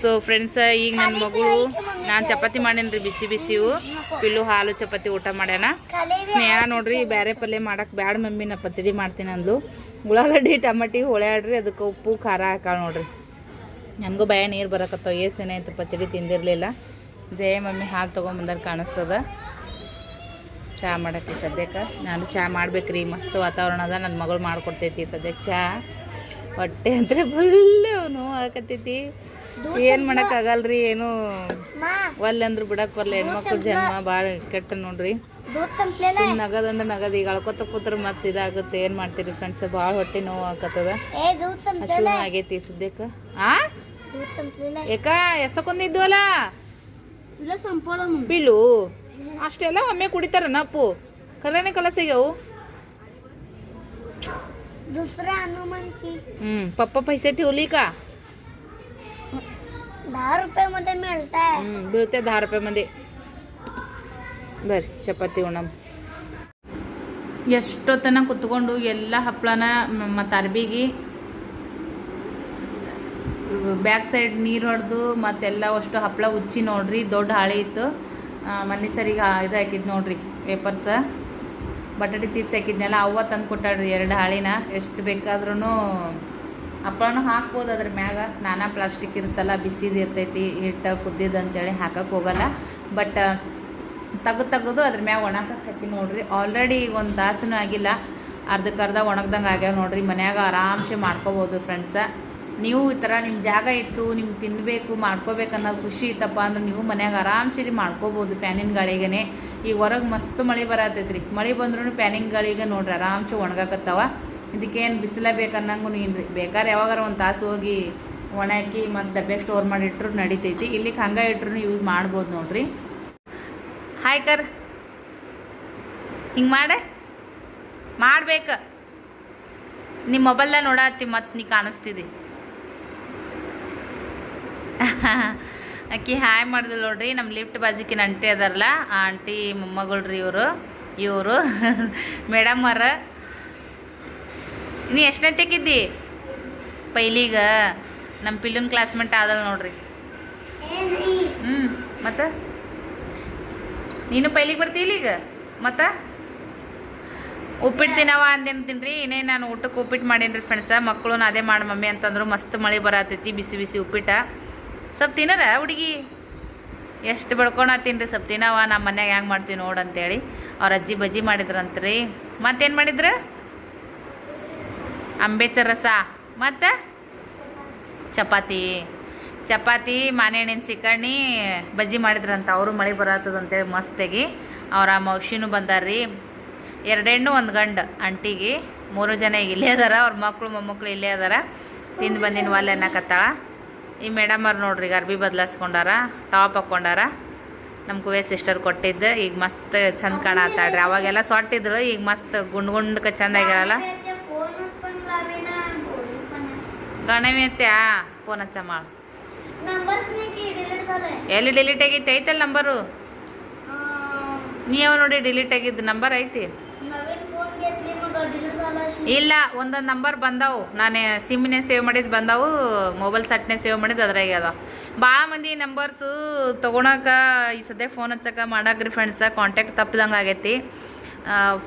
ಸೊ ಫ್ರೆಂಡ್ಸ್ ಈಗ ನನ್ನ ಮಗಳು ನಾನು ಚಪಾತಿ ಮಾಡೇನ್ರಿ, ಬಿಸಿ ಬಿಸಿವು ಪಿಲ್ಲು, ಹಾಲು ಚಪಾತಿ ಊಟ ಮಾಡ್ಯಾನ. ಸ್ನೇಹ ನೋಡ್ರಿ, ಬ್ಯಾರೆ ಪಲ್ಯ ಮಾಡಕ್ ಬ್ಯಾಡ ಮಮ್ಮಿ, ನಾ ಪಚಡಿ ಮಾಡ್ತೀನಿ ಅಂದ್ಲು. ಉಳ್ಳಾಗಡ್ಡಿ ಟಮಾಟಿ ಹೊಳ್ಯಾಡ್ರಿ ಅದಕ್ಕೆ ಉಪ್ಪು, ಖಾರ ಹಾಕಾಳ ನೋಡ್ರಿ. ನನಗೂ ಭಯ ನೀರು ಬರಕತ್ತಾವ ಏಸ್ ಅಂತ ಪಚಡಿ ತಿಂದಿರಲಿಲ್ಲ. ಜಯ ಮಮ್ಮಿ, ಹಾಲು ತೊಗೊಂಬಂದಾರ ಕಾಣಿಸ್ತದ. ಚಹಾ ಮಾಡಕ್ಕೆ ಸದ್ಯಕ್ಕೆ. ನಾನು ಚಹಾ ಮಾಡ್ಬೇಕ್ರಿ, ಮಸ್ತ್ ವಾತಾವರಣ ಅದ ನನ್ನ ಮಗಳು ಮಾಡ್ಕೊಡ್ತೈತಿ ಸದ್ಯಕ್ಕೆ ಚಹಾ ಹೊಟ್ಟೆ ಅಂದ್ರೆ ಫುಲ್ಲು ನೋವು ಏನ್ ಏನು ಆಗಲ್ರಿ ಏನು? ಒಲ್ಲೆ ಅಂದ್ರೆ ಬಿಡಕ್ ಬರಲ್ಲ ಹೆಣ್ಮಕ್ಳು ಜನ್ಮ ಭಾಳ ಕೆಟ್ಟ ನೋಡ್ರಿ. ನಗದಂದ್ರೆ ನಗದ ಈಗ ಅಳ್ಕೊತ ಕೂತ್ರೆ ಮತ್ತೆ ಇದಾಗುತ್ತೆ. ಏನು ಮಾಡ್ತೀರಿ ಫ್ರೆಂಡ್ಸ್ ಭಾಳ ಹೊಟ್ಟೆ ನೋವು ಆಕತ್ತದ. ಅಷ್ಟು ಆಗೈತಿ ಸದ್ಯಕ್ಕೆ ಆ? ಯಾಕ ಎಸಕೊಂದಿದ್ವಲ್ಲ? ಬಿಳು ಅಷ್ಟೆಲ್ಲ ಒಮ್ಮೆ ಕುಡಿತಾರ ನಪ್ಪು ಕಲ್ಯಾಣ ಕಲಸಿಗೆ दुसरा हनुमान की हम्म पप्पा पैसे ठेवली का दहा रुपये मध्ये मिळत आहे हम्म मिळते दहा रुपयामध्ये ಬರ್ರಿ ಚಪಾತಿ ಉಣಮ್ ಎಷ್ಟೊತ್ತನ ಕುತ್ಕೊಂಡು ಎಲ್ಲ ಹಪ್ಪಳನ ಮತ್ತು ಅರ್ಬಿಗೆ ಬ್ಯಾಕ್ ಸೈಡ್ ನೀರು ಹೊಡೆದು ಮತ್ತೆಲ್ಲ ಅಷ್ಟು ಹಪ್ಪಳ ಉಚ್ಚಿ ನೋಡ್ರಿ ದೊಡ್ಡ ಹಾಳೆ ಇತ್ತು ಮನೆ ಸರಿಗೆ ಇದು ಹಾಕಿದ್ ನೋಡ್ರಿ ಪೇಪರ್ಸ ಬಟಾಟೆ ಚಿಪ್ಸ್ ಹಾಕಿದ್ನಲ್ಲ, ಅವ್ವ ತಂದು ಕೊಟ್ಟಾಡ್ರಿ ಎರಡು ಹಾಳಿನ. ಎಷ್ಟು ಬೇಕಾದ್ರೂ ಹಪ್ಪಳನೂ ಹಾಕ್ಬೋದು ಅದ್ರ ಮ್ಯಾಗ. ನಾನಾ ಪ್ಲಾಸ್ಟಿಕ್ ಇರುತ್ತಲ್ಲ, ಬಿಸಿದು ಇರ್ತೈತಿ, ಹಿಟ್ಟು ಕುದ್ದಿದ್ದು ಅಂತೇಳಿ ಹಾಕಕ್ಕೆ ಹೋಗಲ್ಲ. ಬಟ್ ತೆಗ್ದು ತೆಗೆದು ಅದ್ರ ಮ್ಯಾಗ ಒಣಕಕ್ಕೆ ಹಾಕಿ ನೋಡ್ರಿ. ಆಲ್ರೆಡಿ ಈಗ ಒಂದು ತಾಸನೂ ಆಗಿಲ್ಲ. ಅರ್ಧಕ್ಕರ್ಧ ಒಣಗ್ದಂಗೆ ಆಗ್ಯಾವ ನೋಡ್ರಿ. ಮನ್ಯಾಗ ಆರಾಮ್ಸೆ ಮಾಡ್ಕೋಬೋದು ಫ್ರೆಂಡ್ಸ ನೀವು ಈ ಥರ ನಿಮ್ಮ ಜಾಗ ಇತ್ತು ನಿಮ್ಗೆ ತಿನ್ನಬೇಕು ಮಾಡ್ಕೋಬೇಕು ಅನ್ನೋದು ಖುಷಿ ಇತ್ತಪ್ಪ ಅಂದ್ರೆ ನೀವು ಮನ್ಯಾಗ ಆರಾಮ್ಸಿರಿ ಮಾಡ್ಕೋಬೋದು ಫ್ಯಾನಿನ ಗಾಳಿಗೇ ಈಗ ಹೊರಗೆ ಮಸ್ತ್ ಮಳೆ ಬರತೈತ್ರಿ. ಮಳೆ ಬಂದ್ರೂ ಫ್ಯಾನಿನ ಗಾಳಿಗೆ ನೋಡ್ರಿ ಆರಾಮ್ಸೆ ಒಣಗಾಕತ್ತವ. ಇದಕ್ಕೇನು ಬಿಸಿಲೇ ಬೇಕನ್ನಂಗೂ ರೀ ಬೇಕಾದ್ರೆ ಯಾವಾಗಾರ ಒಂದು ತಾಸು ಹೋಗಿ ಒಣಾಕಿ ಮತ್ತು ಡಬ್ಬೆ ಸ್ಟೋರ್ ಮಾಡಿ ಇಟ್ಟರು ನಡಿತೈತಿ. ಇಲ್ಲಿಗೆ ಹಂಗೆ ಇಟ್ರು ಯೂಸ್ ಮಾಡ್ಬೋದು ನೋಡ್ರಿ. ಹಾಯ್ ಕರ್. ಹಿಂಗೆ ಮಾಡೆ. ಮಾಡ್ಬೇಕು. ನಿಮ್ಮ ಮೊಬೈಲ್ನ ನೋಡತ್ತಿ ಮತ್ತು ನೀ ಕಾಣಿಸ್ತಿದ್ದಿ ಅಕ್ಕಿ ಹಾಯ್ ಮಾಡಿದ್ಲು ನೋಡ್ರಿ ನಮ್ಮ ಲಿಫ್ಟ್ ಬಾಜಿಕಿನ ಆಂಟಿ ಅದಾರಲ್ಲ, ಆ ಅಂಟಿ ಮೊಮ್ಮಗಳ್ರಿ ಇವರು ಇವರು. ಮೇಡಮ್ ಅವರ. ನೀ ಎಷ್ಟನೇ ತೆಗಿದ್ದಿ ಪೈಲಿಗ. ನಮ್ಮ ಪಿಲ್ಲನ ಕ್ಲಾಸ್ಮೇಟ್ ಆದಲ್ಲ ನೋಡ್ರಿ. ಹ್ಞೂ ಮತ್ತೆ? ನೀನು ಪೈಲಿಗೆ ಬರ್ತೀ ಇಲ್ಲಿಗ? ಮತ್ತೆ? ಉಪ್ಪಿಟ್ಟು ತಿನ್ನವ ಅಂದೇನು ತಿನ್ರಿ ಇನ್ನೇ ನಾನು ಊಟಕ್ಕೆ ಉಪ್ಪಿಟ್ಟು ಮಾಡೇನ್ರಿ ಫ್ರೆಂಡ್ಸ ಮಕ್ಕಳು ಅದೇ ಮಾಡಿ ಮಮ್ಮಿ ಅಂತಂದ್ರು ಮಸ್ತ್ ಮಳೆ ಬರತೈತಿ, ಬಿಸಿ ಬಿಸಿ ಉಪ್ಪಿಟ್ಟ. ಸ್ವಲ್ಪ ತಿನ್ನರ ಹುಡುಗಿ? ಎಷ್ಟು ಬಡ್ಕೊಂಡು ತಿನ್ರಿ ಸ್ವಲ್ಪ ತಿನ್ನವ ನಮ್ಮ ಮನ್ಯಾಗ ಹೆಂಗೆ ಮಾಡ್ತೀವಿ ನೋಡು ಅಂತೇಳಿ ಅವ್ರ ಅಜ್ಜಿ ಬಜ್ಜಿ ಮಾಡಿದ್ರಂತ್ರಿ. ಮತ್ತೇನು ಮಾಡಿದ್ರು? ಅಂಬೇಚರ್ ರಸ. ಮತ್ತು? ಚಪಾತಿ. ಚಪಾತಿ, ಮಾನೆಹಣ್ಣಿನ ಸಿಕ್ಕಣ್ಣಿ ಬಜ್ಜಿ ಮಾಡಿದ್ರಂತ, ಅವರು ಮಳೆ ಬರತ್ತದಂತೇಳಿ ಮಸ್ತಾಗಿ. ಅವ್ರ ಮೌಷಿನೂ ಬಂದಾರ್ರಿ. ಎರಡೆಣ್ಣು, ಒಂದು ಗಂಡು. ಅಂಟಿಗೆ, ಮೂರು ಜನ ಇಲ್ಲೇ ಅದಾರ, ಅವ್ರ ಮಕ್ಕಳು ಮೊಮ್ಮಕ್ಕಳು ಇಲ್ಲೇ ಅದಾರ. ತಿಂದು ಬಂದಿನ ಒಲೆ ಅನ್ನಕತ್ತಾಳ ಈ ಮೇಡಮ್ ಅವ್ರು ನೋಡ್ರಿ ಈಗ ಅರ್ಬಿ ಬದಲಾಸ್ಕೊಂಡಾರ ಟಾಪ್ ಹಾಕ್ಕೊಂಡಾರ. ನಮ್ಮ ಕುವೆ ಸಿಸ್ಟರ್ ಕೊಟ್ಟಿದ್ದು, ಈಗ ಮಸ್ತ್ ಚಂದ ಕಾಣತ್ತಾಡ್ರಿ ಅವಾಗೆಲ್ಲ ಸೊಟ್ಟಿದ್ರು, ಈಗ ಮಸ್ತ್ ಗುಂಡ್ ಗುಂಡ್ಕ ಚಂದ ಆಗ್ಯಾರಲ್ಲ. ಗಣವ್ಯತ್ಯಾ ಫೋನ್ ಹಚ್ಚ ಮಾಡು ಎಲ್ಲಿ ಡಿಲೀಟ್ ಆಗೈತೆ ಐತಲ್ಲ ನಂಬರು ನೀವು ನೋಡಿ ಡಿಲೀಟ್ ಆಗಿದ್ದು ನಂಬರ್ ಐತಿ? ಇಲ್ಲ, ಒಂದೊಂದು ನಂಬರ್ ಬಂದಾವು. ನಾನೇ ಸಿಮ್ನೆ ಸೇವ್ ಮಾಡಿದ್ದು ಬಂದವು ಮೊಬೈಲ್ ಸೆಟ್ನೆ ಸೇವ್ ಮಾಡಿದ್ದು ಅದ್ರಾಗೆ ಅದ ಭಾಳ ಮಂದಿ ನಂಬರ್ಸು ತೊಗೊಳಕ ಈ ಸದ್ಯ ಫೋನ್ ಹಚ್ಚಕ ಮಾಡಕ್ರಿ ಫ್ರೆಂಡ್ಸ ಕಾಂಟ್ಯಾಕ್ಟ್ ತಪ್ಪಿದಂಗೆ ಆಗೈತಿ.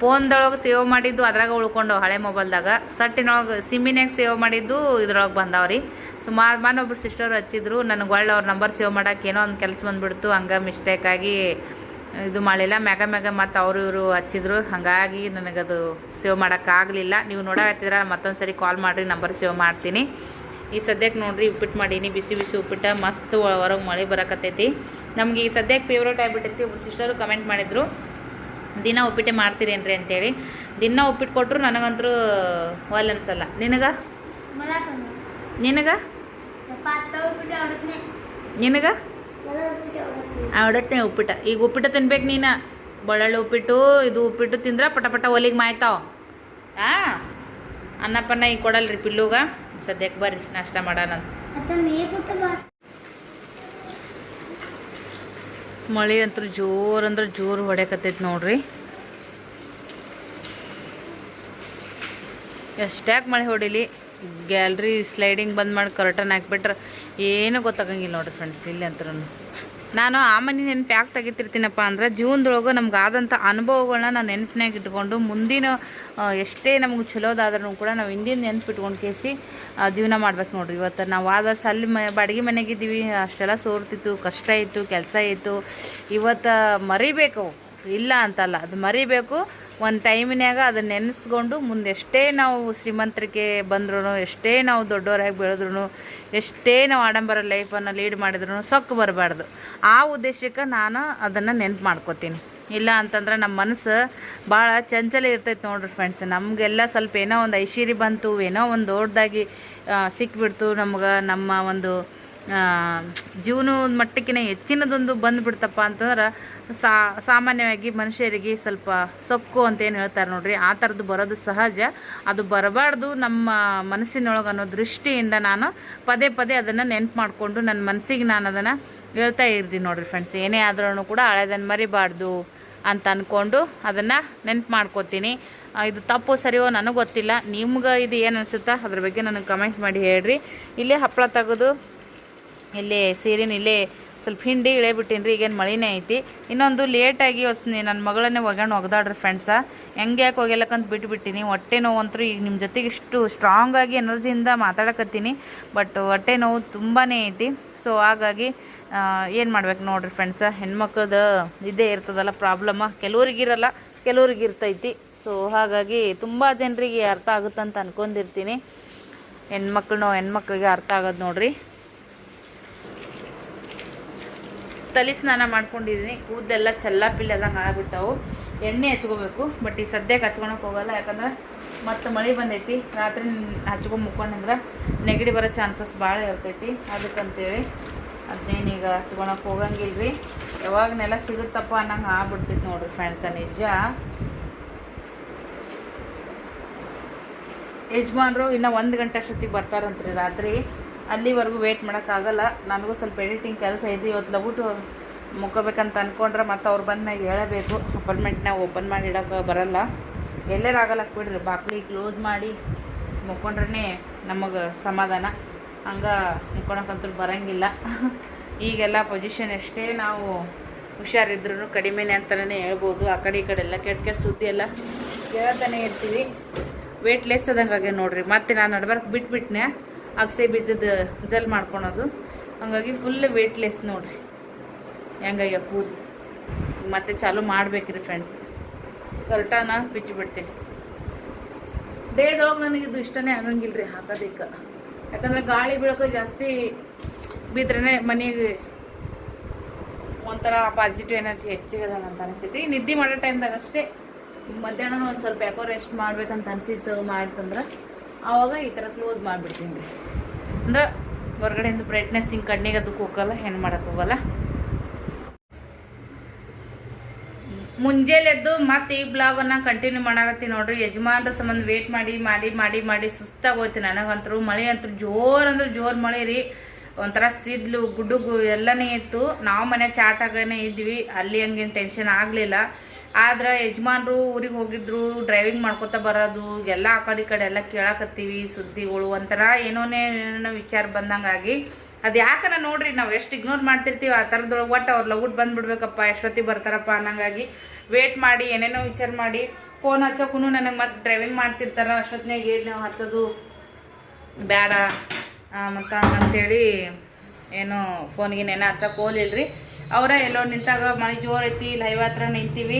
ಫೋನ್ದೊಳಗೆ ಸೇವ್ ಮಾಡಿದ್ದು ಅದ್ರಾಗ ಉಳ್ಕೊಂಡು ಹಳೆ ಮೊಬೈಲ್ದಾಗ ಸಟ್ಟಿನೊಳಗೆ ಸಿಮ್ಮಿನಾಗ ಸೇವ್ ಮಾಡಿದ್ದು ಇದ್ರೊಳಗೆ ಬಂದಾವ್ರಿ ಸುಮಾರು ಮನೊಬ್ರು ಒಬ್ರು ಸಿಸ್ಟರ್ ಹಚ್ಚಿದ್ರು, ನನಗೆ ಒಳ್ಳೆ ಅವ್ರ ನಂಬರ್ ಸೇವ್ ಮಾಡೋಕೆ ಏನೋ ಒಂದು ಕೆಲಸ ಬಂದುಬಿಡ್ತು, ಹಂಗೆ ಮಿಸ್ಟೇಕಾಗಿ ಇದು ಮಾಡಿಲ್ಲ ಮ್ಯಾಗ ಮ್ಯಾಗ ಮತ್ತು ಅವರು ಇವರು ಹಚ್ಚಿದ್ರು. ಹಾಗಾಗಿ ನನಗದು ಸೇವ್ ಮಾಡೋಕ್ಕಾಗಲಿಲ್ಲ. ನೀವು ನೋಡಾಕತ್ತಿದ್ರ ಮತ್ತೊಂದು ಸರಿ ಕಾಲ್ ಮಾಡಿರಿ ನಂಬರ್ ಸೇವ್ ಮಾಡ್ತೀನಿ. ಈ ಸದ್ಯಕ್ಕೆ ನೋಡಿರಿ ಉಪ್ಪಿಟ್ಟು ಮಾಡೀನಿ. ಬಿಸಿ ಬಿಸಿ ಉಪ್ಪಿಟ್ಟು ಮಸ್ತ್ ಹೊರಗೆ ಮಳೆ ಬರಕತ್ತೈತಿ. ನಮಗೆ ಈ ಸದ್ಯಕ್ಕೆ ಫೇವ್ರೇಟ್ ಆಗಿಬಿಟ್ಟೈತಿ. ಒಬ್ಬರು ಸಿಸ್ಟರು ಕಮೆಂಟ್ ಮಾಡಿದರು. ದಿನ ಉಪ್ಪಿಟ್ಟೆ ಮಾಡ್ತೀರೇನ್ರಿ ಅಂತೇಳಿ. ದಿನ ಉಪ್ಪಿಟ್ಟು ಕೊಟ್ಟರು ನನಗಂತೂ ಒಲ್ ಅನ್ಸಲ್ಲ. ನಿನಗ? ನಿನಗ? ನಿನಗ? ಅವಡತ್ತೆ ಉಪ್ಪಿಟ್ಟ. ಈಗ ಉಪ್ಪಿಟ್ಟು ತಿನ್ಬೇಕು ನೀನ. ಬಳ್ಳಳ್ಳಿ ಉಪ್ಪಿಟ್ಟು ಇದು ಉಪ್ಪಿಟ್ಟು ತಿಂದ್ರೆ ಪಟ ಪಟ ಒಲಿಗೆ ಮಾಯ್ತಾವ. ಆ ಅನ್ನಪ್ಪನ್ನ ಈಗ ಕೊಡಲ್ರಿ ಪಿಲ್ಲುಗ. ಸದ್ಯಕ್ಕೆ ಬರ್ರಿ ನಾಷ್ಟ ಮಾಡೋಣ ಮಳೆ ಅಂತೂ ಜೋರು ಅಂದ್ರೆ ಜೋರು ಹೊಡೆಕತ್ತೈತಿ ನೋಡ್ರಿ. ಎಷ್ಟ್ಯಾಕ್ ಮಳೆ ಹೊಡಿಲಿ? ಗ್ಯಾಲ್ರಿ ಸ್ಲೈಡಿಂಗ್ ಬಂದ್ ಮಾಡಿ ಕರ್ಟನ್ ಹಾಕ್ಬಿಟ್ರೆ ಏನೂ ಗೊತ್ತಾಗಂಗಿಲ್ಲ ನೋಡಿರಿ ಫ್ರೆಂಡ್ಸ್ ಇಲ್ಲಿ ಅಂತರೂ ನಾನು ಆ ಮನೆ ನೆನ್ಪು ಯಾಕೆ ತೆಗಿತಿರ್ತೀನಪ್ಪ ಅಂದ್ರೆ ಜೀವನದೊಳಗೆ ನಮ್ಗೆ ಆದಂಥ ಅನುಭವಗಳನ್ನ ನಾನು ನೆನಪಿನಾಗ ಇಟ್ಕೊಂಡು ಮುಂದಿನ ಎಷ್ಟೇ ನಮ್ಗೆ ಚಲೋದಾದ್ರೂ ಕೂಡ ನಾವು ಹಿಂದಿನ ನೆನ್ಪು ಇಟ್ಕೊಂಡು ಕೇಸಿ ಜೀವನ ಮಾಡ್ಬೇಕು ನೋಡ್ರಿ. ಇವತ್ತು ನಾವು ಆದ ಅಲ್ಲಿ ಮ, ಬಾಡಿಗೆ ಮನೆಗಿದ್ದೀವಿ, ಅಷ್ಟೆಲ್ಲ ಸೋರ್ತಿತ್ತು, ಕಷ್ಟ ಇತ್ತು, ಕೆಲಸ ಇತ್ತು. ಇವತ್ತು ಮರಿಬೇಕು ಇಲ್ಲ ಅಂತಲ್ಲ, ಅದು ಮರಿಬೇಕು ಒಂದು ಟೈಮಿನ್ಯಾಗ ಅದನ್ನ ನೆನೆಸ್ಕೊಂಡು ಮುಂದೆ ಎಷ್ಟೇ ನಾವು ಶ್ರೀಮಂತರಿಗೆ ಬಂದ್ರೂ ಎಷ್ಟೇ ನಾವು ದೊಡ್ಡವರಾಗಿ ಬೆಳೆದ್ರು ಎಷ್ಟೇ ನಾವು ಆಡಂಬರ ಲೈಫನ್ನು ಲೀಡ್ ಮಾಡಿದ್ರು ಸೊಕ್ಕು ಬರಬಾರ್ದು. ಆ ಉದ್ದೇಶಕ್ಕೆ ನಾನು ಅದನ್ನು ನೆನ್ಪು ಮಾಡ್ಕೋತೀನಿ. ಇಲ್ಲ ಅಂತಂದ್ರೆ ನಮ್ಮ ಮನಸ್ಸು ಭಾಳ ಚಂಚಲ ಇರ್ತೈತೆ ನೋಡ್ರಿ ಫ್ರೆಂಡ್ಸ್ ನಮಗೆಲ್ಲ ಸ್ವಲ್ಪ ಏನೋ ಒಂದು ಐಶ್ವರ್ಯ ಬಂತು, ಏನೋ ಒಂದು ದೊಡ್ಡದಾಗಿ ಸಿಕ್ಬಿಡ್ತು ನಮ್ಗೆ, ನಮ್ಮ ಒಂದು ಜೀವನದ ಮಟ್ಟಕ್ಕಿಂತ ಹೆಚ್ಚಿನದೊಂದು ಬಂದುಬಿಡ್ತಪ್ಪ ಅಂತಂದ್ರೆ ಸಾ, ಸಾಮಾನ್ಯವಾಗಿ ಮನುಷ್ಯರಿಗೆ ಸ್ವಲ್ಪ ಸೊಕ್ಕು ಅಂತ ಏನು ಹೇಳ್ತಾರೆ ನೋಡ್ರಿ, ಆ ಥರದ್ದು ಬರೋದು ಸಹಜ. ಅದು ಬರಬಾರ್ದು ನಮ್ಮ ಮನಸ್ಸಿನೊಳಗೆ ಅನ್ನೋ ದೃಷ್ಟಿಯಿಂದ ನಾನು ಪದೇ ಪದೇ ಅದನ್ನು ನೆನ್ಪು ಮಾಡಿಕೊಂಡು ನನ್ನ ಮನಸ್ಸಿಗೆ ನಾನು ಅದನ್ನು ಹೇಳ್ತಾ ಇರ್ತೀನಿ ನೋಡ್ರಿ ಫ್ರೆಂಡ್ಸ್ ಏನೇ ಆದ್ರೂ ಕೂಡ ಹಳೆದನ್ನು ಮರಿಬಾರ್ದು ಅಂತ ಅಂದ್ಕೊಂಡು ಅದನ್ನು ನೆನ್ಪು ಮಾಡ್ಕೋತೀನಿ. ಇದು ತಪ್ಪು ಸರಿಯೋ ನನಗೆ ಗೊತ್ತಿಲ್ಲ. ನಿಮ್ಗೆ ಇದು ಏನು ಅನಿಸುತ್ತಾ ಅದ್ರ ಬಗ್ಗೆ ನನಗೆ ಕಮೆಂಟ್ ಮಾಡಿ ಹೇಳ್ರಿ. ಇಲ್ಲೇ ಹಪ್ಪಳ ತೆಗೆದು ಇಲ್ಲಿ ಸೀರೆನ ಇಲ್ಲೇ ಸ್ವಲ್ಪ ಹಿಂಡಿ ಇಳೆ ಬಿಟ್ಟಿನಿ ರೀ ಈಗೇನು ಮಳಿನೇ ಐತಿ. ಇನ್ನೊಂದು ಲೇಟಾಗಿ ಹೊಸ್ನಿ ನನ್ನ ಮಗಳನ್ನೇ ಒಗ್ಯಾಣ ಒಗ್ದಾಡ್ರಿ ಫ್ರೆಂಡ್ಸ ಹೆಂಗೆ ಯಾಕೆ ಹೋಗ್ಯಲಕ್ಕಂತ ಬಿಟ್ಬಿಟ್ಟಿನಿ. ಹೊಟ್ಟೆ ನೋವು ಅಂತೂ ಈಗ ನಿಮ್ಮ ಜೊತೆಗೆ ಇಷ್ಟು ಸ್ಟ್ರಾಂಗ್ ಆಗಿ ಎನರ್ಜಿಯಿಂದ ಮಾತಾಡಕತ್ತೀನಿ. ಬಟ್ ಹೊಟ್ಟೆ ನೋವು ತುಂಬಾ ಐತಿ. ಸೊ ಹಾಗಾಗಿ ಏನು ಮಾಡ್ಬೇಕು ನೋಡ್ರಿ ಫ್ರೆಂಡ್ಸ ಹೆಣ್ಮಕ್ಳದ ಇದೇ ಇರ್ತದಲ್ಲ ಪ್ರಾಬ್ಲಮ್ಮ ಕೆಲವ್ರಿಗಿರಲ್ಲ ಕೆಲವ್ರಿಗೆ ಇರ್ತೈತಿ ಸೊ ಹಾಗಾಗಿ ತುಂಬ ಜನರಿಗೆ ಅರ್ಥ ಆಗುತ್ತಂತ ಅನ್ಕೊಂಡಿರ್ತೀನಿ. ಹೆಣ್ಮಕ್ಳು ಹೆಣ್ಮಕ್ಳಿಗೆ ಅರ್ಥ ಆಗೋದು ನೋಡ್ರಿ. ತಲೆ ಸ್ನಾನ ಮಾಡ್ಕೊಂಡಿದ್ದೀನಿ ಕೂದಲೆಲ್ಲ ಚಲ್ಲಾಪಿಲ್ಲೆದಂಗೆ ಆಗ್ಬಿಟ್ಟವು. ಎಣ್ಣೆ ಹಚ್ಕೋಬೇಕು ಬಟ್ ಈ ಸದ್ಯಕ್ಕೆ ಹಚ್ಕೊಳಕ್ಕೆ ಹೋಗಲ್ಲ, ಯಾಕಂದ್ರೆ ಮತ್ತೆ ಮಳೆ ಬಂದೈತಿ, ರಾತ್ರಿ ಹಚ್ಕೊಂಡು ಮುಕ್ಕೊಂಡಂದ್ರೆ ನೆಗಡಿ ಬರೋ ಚಾನ್ಸಸ್ ಭಾಳ ಇರ್ತೈತಿ. ಅದಕ್ಕಂತೇಳಿ ಅದನ್ನೇನೀಗ ಹಚ್ಕೊಳಕ್ಕೆ ಹೋಗಂಗಿಲ್ರಿ ಯಾವಾಗನೆಲ್ಲ ಯಾವಾಗ ನೆಲ ಸಿಗುತ್ತಪ್ಪ ಅನ್ನಂಗೆ ಆಗ್ಬಿಡ್ತೈತಿ ನೋಡ್ರಿ ಫ್ರೆಂಡ್ಸ ನಿಜ. ಯಜಮಾನರು ಇನ್ನು ಒಂದು ಗಂಟೆ ಅಷ್ಟೊತ್ತಿಗೆ ಬರ್ತಾರಂತ್ರಿ ರಾತ್ರಿ. ಅಲ್ಲಿವರೆಗೂ ವೇಟ್ ಮಾಡೋಕ್ಕಾಗಲ್ಲ ನನಗೂ ಸ್ವಲ್ಪ ಎಡಿಟಿಂಗ್ ಕೆಲಸ ಇದೆ. ಇವತ್ತು ಲಗುಟು ಮುಕ್ಕೋಬೇಕಂತ ಅಂದ್ಕೊಂಡ್ರೆ ಮತ್ತು ಅವ್ರು ಬಂದ್ಮ್ಯಾಗ ಹೇಳಬೇಕು. ಅಪಾರ್ಟ್ಮೆಂಟ್ನಾಗ ಓಪನ್ ಮಾಡಿ ಇಡೋಕೆ ಬರೋಲ್ಲ. ಎಲ್ಲರೂ ಆಗಲ್ಲ ಬಿಡ್ರಿ. ಬಾಕ್ಲಿ ಕ್ಲೋಸ್ ಮಾಡಿ ಮುಕ್ಕೊಂಡ್ರೆ ನಮಗೆ ಸಮಾಧಾನ. ಹಂಗೆ ಮುಕ್ಕೊಳಕ್ಕಂತೂ ಬರೋಂಗಿಲ್ಲ. ಈಗೆಲ್ಲ ಪೊಸಿಷನ್ ಎಷ್ಟೇ ನಾವು ಹುಷಾರಿದ್ರೂ ಕಡಿಮೆನೇ ಅಂತಲೇ ಹೇಳ್ಬೋದು. ಆ ಕಡೆ ಈ ಕಡೆ ಎಲ್ಲ ಕೆಟ್ಟ ಕೆಟ್ಟ ಸುದ್ದಿ ಎಲ್ಲ ಕೇಳ್ತಾನೆ ಇರ್ತೀವಿ. ವೇಟ್ ಲೆಸ್ ಆದಂಗೆ ನೋಡಿರಿ. ಮತ್ತೆ ನಾನು ನಡ್ಬಾರ್ಕ್ ಬಿಟ್ಬಿಟ್ನೆ. ಅಗಸೆ ಬೀಜದ ಜಲ್ ಮಾಡ್ಕೊಳೋದು. ಹಂಗಾಗಿ ಫುಲ್ ವೆಯ್ಟ್ಲೆಸ್ ಲೆಸ್ ನೋಡ್ರಿ. ಹೆಂಗಾಗ್ಯ ಕೂದ. ಮತ್ತೆ ಚಾಲೂ ಮಾಡ್ಬೇಕ್ರಿ ಫ್ರೆಂಡ್ಸ್ ಕರ್ಟಾನ ಬಿಚ್ಚಿ ಬಿಡ್ತೀನಿ. ಡೇದೊಳಗೆ ನನಗೆ ಇದು ಇಷ್ಟನೇ ಆಗಂಗಿಲ್ಲ ರೀ ಹಾಕೋದಕ್ಕೆ ಯಾಕಂದ್ರೆ ಗಾಳಿ ಬೆಳಕು ಜಾಸ್ತಿ ಬಿದ್ರೇ ಮನೆಗೆ ಒಂಥರ ಪಾಸಿಟಿವ್ ಎನರ್ಜಿ ಹೆಚ್ಚಿಗದಂಗೆ ಅಂತ ಅನಿಸ್ತೈತಿ ನಿದ್ದೆ ಮಾಡೋ ಟೈಮ್ದಾಗ ಅಷ್ಟೇ. ಮಧ್ಯಾಹ್ನ ಒಂದು ಸ್ವಲ್ಪ ಯಾಕೋ ರೆಸ್ಟ್ ಮಾಡ್ಬೇಕಂತ ಅನಿಸಿತ್ತು, ಮಾಡ್ತಂದ್ರೆ. ಆವಾಗ ಈ ಥರ ಕ್ಲೋಸ್ ಮಾಡಿಬಿಡ್ತೀನಿ ರೀ. ಅಂದ್ರೆ ಹೊರಗಡೆಯಿಂದ ಬ್ರೈಟ್ನೆಸ್ ಹಿಂಗೆ ಕಣ್ಣಿಗೆ ಅದಕ್ಕೆ ಹೋಗಲ್ಲ ಏನು ಮಾಡಕ್ಕೆ ಹೋಗಲ್ಲ. ಮುಂಜಾನೆ ಎದ್ದು ಮತ್ತೆ ಈ ಬ್ಲಾಗನ್ನು ಕಂಟಿನ್ಯೂ ಮಾಡಾಕತ್ತೀನಿ ನೋಡ್ರಿ. ಯಜಮಾನ್ರ ಸಂಬಂಧ ವೇಟ್ ಮಾಡಿ ಮಾಡಿ ಮಾಡಿ ಮಾಡಿ ಸುಸ್ತಾಗಿ ಹೋಯ್ತು ನನಗಂತರೂ ಮಳೆ ಅಂತೂ ಜೋರ್ ಅಂದ್ರೆ ಜೋರ್ ಮಳೆ ರೀ. ಒಂಥರ ಸಿಡ್ಲು, ಗುಡುಗು ಎಲ್ಲನೇ ಇತ್ತು. ನಾವು ಮನೆ ಚಾಟಾಗನೇ ಇದ್ವಿ. ಅಲ್ಲಿ ಹಂಗೇನು ಟೆನ್ಷನ್ ಆಗಲಿಲ್ಲ. ಆದ್ರೆ ಯಜಮಾನ್ರು ಊರಿಗೆ ಹೋಗಿದ್ರು ಡ್ರೈವಿಂಗ್ ಮಾಡ್ಕೊತ ಬರೋದು ಎಲ್ಲ ಆ ಕಡೆ ಈ ಕಡೆ ಎಲ್ಲ ಕೇಳಾಕತ್ತೀವಿ ಸುದ್ದಿಗಳು ಒಂಥರ ಏನೋನೇ ಏನೋ ವಿಚಾರ ಬಂದಂಗಾಗಿ ಅದು ಯಾಕನ ನೋಡ್ರಿ ನಾವು ಎಷ್ಟು ಇಗ್ನೋರ್ ಮಾಡ್ತಿರ್ತೀವಿ ಆ ಥರದೊಳಗೆ ಒಟ್ಟು ಅವ್ರು ಲಗುಟ್ ಬಂದ್ಬಿಡ್ಬೇಕಪ್ಪ, ಎಷ್ಟೊತ್ತಿಗೆ ಬರ್ತಾರಪ್ಪ ಅನ್ನಂಗಾಗಿ ವೇಟ್ ಮಾಡಿ, ಏನೇನೋ ವಿಚಾರ ಮಾಡಿ ಫೋನ್ ಹಚ್ಚೋಕ್ಕೂ ನನಗೆ ಮತ್ತೆ ಡ್ರೈವಿಂಗ್ ಮಾಡ್ತಿರ್ತಾರ ಅಷ್ಟೊತ್ತಿನಾಗ ಏನು ನಾವು ಹಚ್ಚೋದು ಬೇಡ ಮತ್ತು ಅಂತೇಳಿ ಏನು ಫೋನಿಗೆ ನೆನೆ ಹಚ್ಚಕ್ಕೆ ರೀ ಅವರ ಎಲ್ಲೋ ನಿಂತಾಗ ಮನೆ ಜೋರೈತಿ ಐತಿ ಲೈವ್ ಹತ್ರ ನಿಂತೀವಿ.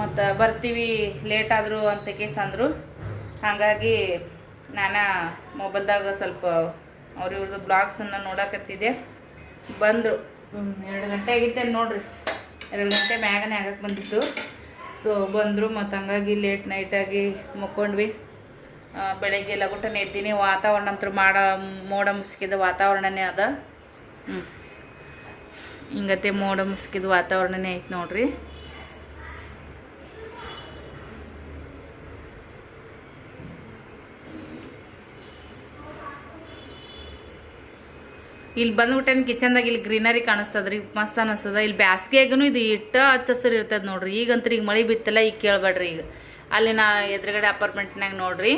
ಮತ್ತು ಬರ್ತೀವಿ ಲೇಟ್ ಆದರೂ ಅಂತ ಕೇಸ್ ಅಂದರು. ಹಾಗಾಗಿ ನಾನು ಮೊಬೈಲ್ದಾಗ ಸ್ವಲ್ಪ ಅವ್ರ ಇವ್ರದ್ದು ಬ್ಲಾಗ್ಸನ್ನು ನೋಡಕತ್ತಿದ್ದೆ. ಬಂದರು. ಎರಡು ಗಂಟೆ ಆಗಿದ್ದೆ ನೋಡ್ರಿ. ಎರಡು ಗಂಟೆ ಮ್ಯಾಗನೇ ಆಗಕ್ಕೆ ಬಂದಿತ್ತು. ಸೊ ಬಂದರು ಮತ್ತು ಹಂಗಾಗಿ ಲೇಟ್ ನೈಟಾಗಿ ಮುಕ್ಕೊಂಡ್ವಿ. ಬೆಳಗ್ಗೆ ಲಗುಟನೆ ಎದ್ದೀನಿ. ವಾತಾವರಣ ಅಂತೂ ಮಾಡ, ಮೋಡ ಮುಸುಕಿದ ವಾತಾವರಣನೇ ಅದ. ಹ್ಞೂ ಹಿಂಗತೆ ಮೋಡ ಮುಸುಕಿದ ವಾತಾವರಣನೇ ಐತೆ ನೋಡ್ರಿ. ಇಲ್ಲಿ ಬಂದ್ಬಿಟ್ಟೇನು ಕಿಚನ್ದಾಗ ಇಲ್ಲಿ ಗ್ರೀನರಿ ಕಾಣಿಸ್ತದ್ರಿ, ಮಸ್ತ್ ಅನ್ನಿಸ್ತದ ಇಲ್ಲಿ ಬ್ಯಾಸ್ಗೆಗೂ ಇದು ಇಟ್ಟ ಹಚ್ಚ ಹಸಿರು ಇರ್ತದೆ ನೋಡ್ರಿ. ಈಗಂತೂ ಈಗ ಮಳೆ ಬಿತ್ತಲ್ಲ, ಈಗ ಕೇಳಬೇಡ್ರಿ ಈಗ. ಅಲ್ಲಿ ನಾ ಎದುರುಗಡೆ ಅಪಾರ್ಟ್ಮೆಂಟ್ನಾಗ ನೋಡ್ರಿ.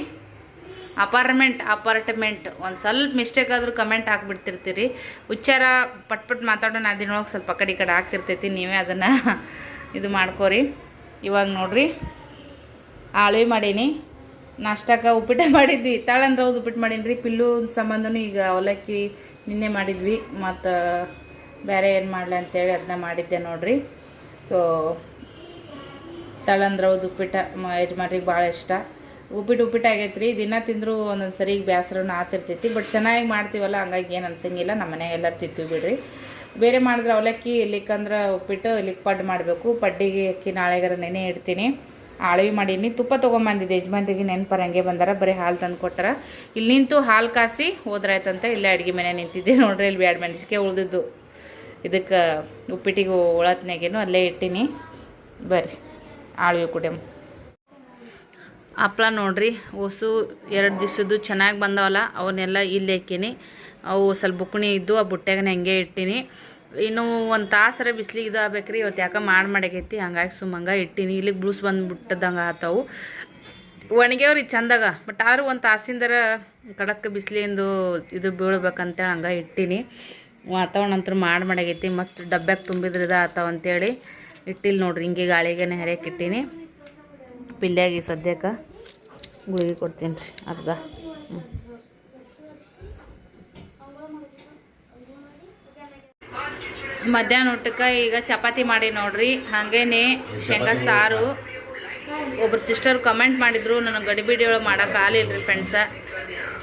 ಅಪಾರ್ಟ್ಮೆಂಟ್ ಅಪಾರ್ಟ್ಮೆಂಟ್ ಒಂದು ಸ್ವಲ್ಪ ಮಿಸ್ಟೇಕ್ ಆದರೂ ಕಮೆಂಟ್ ಹಾಕ್ಬಿಡ್ತಿರ್ತೀರಿ. ಉಚ್ಚಾರ ಪಟ್ ಪಟ್ ಮಾತಾಡೋಣ ಅದಿನೊಳಗೆ ಸ್ವಲ್ಪ ಕಡೆ ಈ ಕಡೆ ಆಗ್ತಿರ್ತೈತಿ, ನೀವೇ ಅದನ್ನು ಇದು ಮಾಡ್ಕೋರಿ. ಇವಾಗ ನೋಡ್ರಿ. ಆಳ್ವಿ ಮಾಡೀನಿ. ನಾಷ್ಟಕ್ಕೆ ಉಪ್ಪಿಟ್ಟು ಮಾಡಿದ್ವಿ. ತಾಳಂದ್ರೆ ಉಪ್ಪಿಟ್ಟು ಮಾಡೀನಿ ರೀ ಪಿಲ್ಲು ಸಂಬಂಧನೂ ಈಗ ಅವಲಕ್ಕಿ ನಿನ್ನೆ ಮಾಡಿದ್ವಿ, ಮತ್ತು ಬೇರೆ ಏನು ಮಾಡಲಿ ಅಂತೇಳಿ ಅದನ್ನ ಮಾಡಿದ್ದೆ ನೋಡ್ರಿ. ಸೊ ತಳಂದ್ರ ಉಪ್ಪಿಟ್ಟು ಯಜಮಾನ್ರಿಗೆ ಭಾಳ ಇಷ್ಟ. ಉಪ್ಪಿಟ್ಟು ಉಪ್ಪಿಟ್ಟು ಆಗೈತೆ ರೀ ದಿನ ತಿಂದರೂ ಒಂದೊಂದು ಸರಿ ಬೇಸರನ ಆತಿರ್ತೈತಿ ಬಟ್ ಚೆನ್ನಾಗಿ ಮಾಡ್ತೀವಲ್ಲ, ಹಂಗಾಗಿ ಏನು ಅನ್ಸಂಗಿಲ್ಲ, ನಮ್ಮ ಮನೆಯಾಗ ಎಲ್ಲರೂ ಬಿಡ್ರಿ. ಬೇರೆ ಮಾಡಿದ್ರೆ ಅವಲಕ್ಕಿ, ಇಲ್ಲಿಕ್ಕಂದ್ರೆ ಉಪ್ಪಿಟ್ಟು, ಇಲ್ಲಿಗೆ ಪಡ್ಡು ಮಾಡಬೇಕು. ಪಡ್ಡಿಗೆ ಅಕ್ಕಿ, ನಾಳೆಗಾರ ನೆನೆ ಇಡ್ತೀನಿ. ಆಳ್ವಿ ಮಾಡೀನಿ ತುಪ್ಪ ತೊಗೊಂಬಂದಿದ್ದೆ ಯಜಮಾನ್ರಿಗೆ ನೆನಪರ ಹಂಗೆ ಬಂದಾರ, ಬರೀ ಹಾಲು ತಂದು ಕೊಟ್ಟಾರ. ಇಲ್ಲಿ ನಿಂತು ಹಾಲು ಕಾಸಿ ಹೋದ್ರಾಯ್ತಂತ ಇಲ್ಲೇ ಅಡುಗೆ ಮನೆ ನಿಂತಿದ್ದೆ. ನೋಡ್ರಿ ಇಲ್ಲಿ ಬ್ಯಾಡ್ ಮೆಣಸಿಗೆ ಉಳ್ದಿದ್ದು. ಇದಕ್ಕೆ ಉಪ್ಪಿಟ್ಟಿಗೆ ಒಳತ್ನಾಗೇನು ಅಲ್ಲೇ ಇಟ್ಟೀನಿ. ಬರ್ರಿ, ಆಳ್ವಿ ಕುಡಿಯಮ್ ಹಪ್ಳ ನೋಡ್ರಿ, ಹೊಸು ಎರಡು ದಿವಸದ್ದು ಚೆನ್ನಾಗಿ ಬಂದವಲ್ಲ, ಅವನ್ನೆಲ್ಲ ಇಲ್ಲಿ ಹಾಕೀನಿ. ಅವು ಸ್ವಲ್ಪ ಬುಕ್ಣಿ ಇದ್ದು ಆ ಬುಟ್ಟ್ಯಾಗನ ಹಂಗೆ ಇಟ್ಟೀನಿ. ಇನ್ನು ಒಂದು ತಾಸರ ಬಿಸಿಲಿಗೆ ಇದಾಗಬೇಕ್ರಿ ಇವತ್ತು ಯಾಕೆ ಮಾಡಿ ಮಾಡಿಗೈತಿ ಹಂಗಾಗಿ ಸುಮ್ಮಂಗೆ ಇಟ್ಟಿನಿ. ಇಲ್ಲಿಗೆ ಬ್ಲೂಸ್ ಬಂದುಬಿಟ್ಟದಂಗೆ ಆತವು. ಒಣಗ್ಯಾವ್ರಿ ಚಂದಾಗ. ಬಟ್ ಆದ್ರೂ ಒಂದು ತಾಸಿಂದರ ಕಡಕ್ ಬಿಸಿಲಿಂದು ಇದು ಬೀಳ್ಬೇಕಂತೇಳಿ ಹಂಗೆ ಇಟ್ಟೀನಿ. ವಾತಾವರಣ ಅಂತೂ ಮಾಡಿ ಮಾಡಾಗೈತಿ ಮತ್ತು ಡಬ್ಬ್ಯಾಗ ತುಂಬಿದ್ರೆ ಇದು ಆತಾವ ಅಂತೇಳಿ ಇಟ್ಟಿಲ್ಲ ನೋಡ್ರಿ. ಹಿಂಗೆ ಗಾಳಿಗೆ ಹರಿಯಕ್ಕೆ ಇಟ್ಟಿನಿ. ಪಿಲ್ಯಾಗಿ ಸದ್ಯಕ್ಕೆ ಗುಳಿಗೆ ಕೊಡ್ತೀನಿ ರೀ ಅರ್ಧ ಹ್ಮ್. ಮಧ್ಯಾಹ್ನ ಊಟಕ್ಕೆ ಈಗ ಚಪಾತಿ ಮಾಡಿ ನೋಡ್ರಿ. ಹಾಗೇನೆ ಶೇಂಗಾ ಸಾರು. ಒಬ್ರು ಸಿಸ್ಟರ್ ಕಮೆಂಟ್ ಮಾಡಿದ್ರು, ನನಗೆ ಗಡಿಬಿಡಿ ಒಳಗೆ ಮಾಡೋಕೆ ಆಗಲಿಲ್ಲರಿ ಫ್ರೆಂಡ್ಸ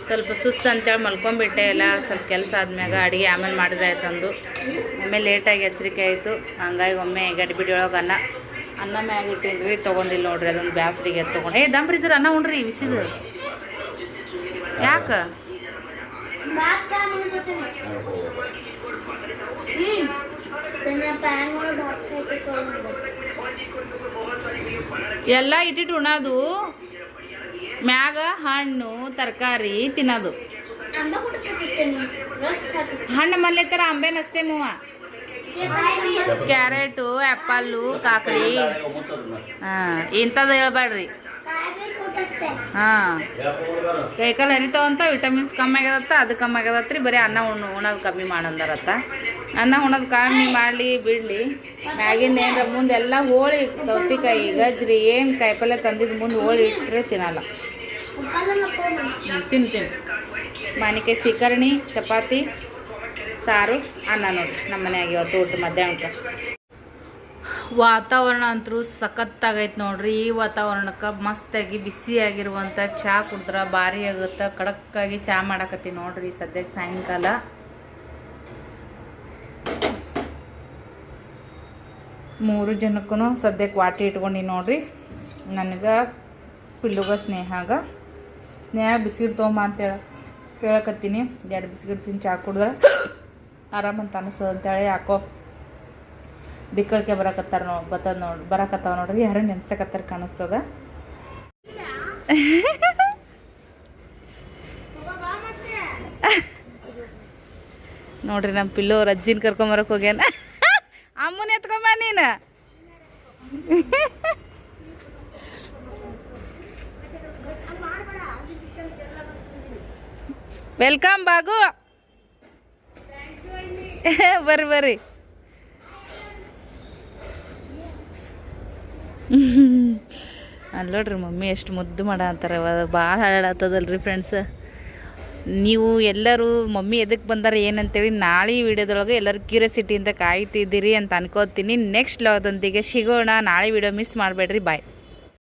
ಸ್ವಲ್ಪ ಸುಸ್ತು ಅಂತೇಳಿ ಮಲ್ಕೊಂಬಿಟ್ಟೆ ಎಲ್ಲ, ಸ್ವಲ್ಪ ಕೆಲಸ ಆದ್ಮ್ಯಾಗ ಅಡುಗೆ ಆಮೇಲೆ ಮಾಡಿದಾಯ್ತಂದು ಒಮ್ಮೆ ಲೇಟಾಗಿ ಎಚ್ಚರಿಕೆ ಆಯಿತು. ಹಂಗಾಗಿ ಒಮ್ಮೆ ಗಡಿಬಿಡಿ ಒಳಗೆ ಅನ್ನ ಅನ್ನ ಮ್ಯಾಗ ಇಟ್ಟೀನಿ ರೀ ತೊಗೊಂಡಿಲ್ಲ ನೋಡ್ರಿ ಅದೊಂದು ಬ್ಯಾಸ್ರಿಗೆ ತೊಗೊಂಡು ಏ ದಂಬ್ರಿ ಅನ್ನ ಉಣ್ರಿ ಬಿಸಿದು ಯಾಕೆ? ಎಲ್ಲ ಇಟ್ಟಿಟ್ಟು ಉಣದು. ಮ್ಯಾಗ ಹಣ್ಣು ತರಕಾರಿ ತಿನ್ನೋದು. ಹಣ್ಣು ಮಲ್ಲೆ ತರ ಅಂಬೆ ನಸ್ತೇನುವ ಕ್ಯಾರೆಟು, ಆ್ಯಪಲ್ಲು, ಕಾಕಡಿ. ಹಾಂ, ಇಂಥದ್ದು ಹೇಳ್ಬೇಡ್ರಿ. ಹಾಂ. ಕೈಕಾಲು ಹರಿತಾವಂತ ವಿಟಮಿನ್ಸ್ ಕಮ್ಮಿ ಆಗ್ಯದತ್ತ ಅದು ಕಮ್ಮಿ ಆಗ್ಯದತ್ತ ರೀ, ಬರೀ ಅನ್ನ ಉಣ್ಣು ಉಣೋದು ಕಮ್ಮಿ ಮಾಡಂದಾರತ್ತ. ಅನ್ನ ಉಣೋದು ಕಮ್ಮಿ ಮಾಡಲಿ, ಬಿಡಲಿ. ಮ್ಯಾಗಿಂದ ಏನಾರ ಮುಂದೆ ಎಲ್ಲ ಹೋಳಿ, ಸೌತಿಕಾಯಿ, ಗಜ್ರಿ, ಏನು ಕಾಯಿಪಲ್ಯ ತಂದಿದ್ದು ಮುಂದೆ ಹೋಳಿ ಇಟ್ಟರೆ ತಿನ್ನಲ್ಲ. ತಿಂತೀನಿ ಮಾನಿಕಾಯಿ ಸೀಕರ್ಣಿ, ಚಪಾತಿ. ಸಾರು, ಅನ್ನ ನೋಡ್ರಿ ನಮ್ಮ ಮನೆಯಾಗ ಇವತ್ತು ಊಟ ಮಧ್ಯಾಹ್ನ ವಾತಾವರಣ ಅಂತೂ ಸಖತ್ತಾಗೈತೆ ನೋಡ್ರಿ. ಈ ವಾತಾವರಣಕ್ಕೆ ಮಸ್ತಾಗಿ ಬಿಸಿಯಾಗಿರುವಂಥ ಚಹಾ ಕುಡಿದ್ರೆ ಭಾರಿ ಆಗುತ್ತೆ. ಕಡಕ್ಕಾಗಿ ಚಹಾ ಮಾಡಾಕತ್ತಿ ನೋಡ್ರಿ ಸದ್ಯಕ್ಕೆ ಸಾಯಂಕಾಲ. ಮೂರು ಜನಕ್ಕೂ ಸದ್ಯಕ್ಕೆ ವಾಟಿ ಇಟ್ಕೊಂಡು ನೋಡ್ರಿ. ನನಗೆ ಪಿಲ್ಲುಗ ಸ್ನೇಹಾಗ. ಸ್ನೇಹ ಬಿಸ್ಕಿಟ್ ತೊಗೊಂಬ ಅಂತೇಳ ಕೇಳಕತ್ತೀನಿ. ಎರಡು ಬಿಸ್ಕಿಟ್ ತಿಂದು ಚಹಾ ಕುಡ್ದ್ರೆ ಆರಾಮಂತ ಅನಿಸ್ತದ ಅಂತೇಳಿ ಯಾಕೋ ಬಿಕ್ಕಳಿಕೆ ಬರಕತ್ತಾರ ನೋ ಬತ್ತದ ನೋಡಿ, ಬರಕತ್ತಾವ ನೋಡ್ರಿ, ಯಾರು ನೆನ್ಸಕತ್ತಾರ ಕಾಣಿಸ್ತದ. ನೋಡ್ರಿ ನಮ್ಮ ಪಿಲ್ಲೋ ಅಜ್ಜಿನ ಕರ್ಕೊಂಬರಕ್ಕೆ ಹೋಗ್ಯಾನ. ಅಮ್ಮನ ಎತ್ಕೊಂಬ ನೀನು. ವೆಲ್ಕಮ್ ಬಾಗು. ಬರ್ರಿ ಬರ್ರಿ. ಅಲ್ಲೋಡ್ರಿ ಮಮ್ಮಿ ಎಷ್ಟು ಮುದ್ದು ಮಾಡ ಅಂತಾರೆ ಭಾಳ ಹಾಳಾಗ್ತದಲ್ರಿ ಫ್ರೆಂಡ್ಸ್ ನೀವು ಎಲ್ಲರೂ ಮಮ್ಮಿ ಎದಕ್ಕೆ ಬಂದಾರ ಏನಂತೇಳಿ ನಾಳೆ ವಿಡಿಯೋದೊಳಗೆ ಎಲ್ಲರೂ ಕ್ಯೂರಿಯಾಸಿಟಿಯಿಂದ ಕಾಯ್ತಿದ್ದೀರಿ ಅಂತ ಅನ್ಕೋತೀನಿ. ನೆಕ್ಸ್ಟ್ ಲಾಗದೊಂದಿಗೆ ಸಿಗೋಣ. ನಾಳೆ ವಿಡಿಯೋ ಮಿಸ್ ಮಾಡಬೇಡ್ರಿ. ಬಾಯ್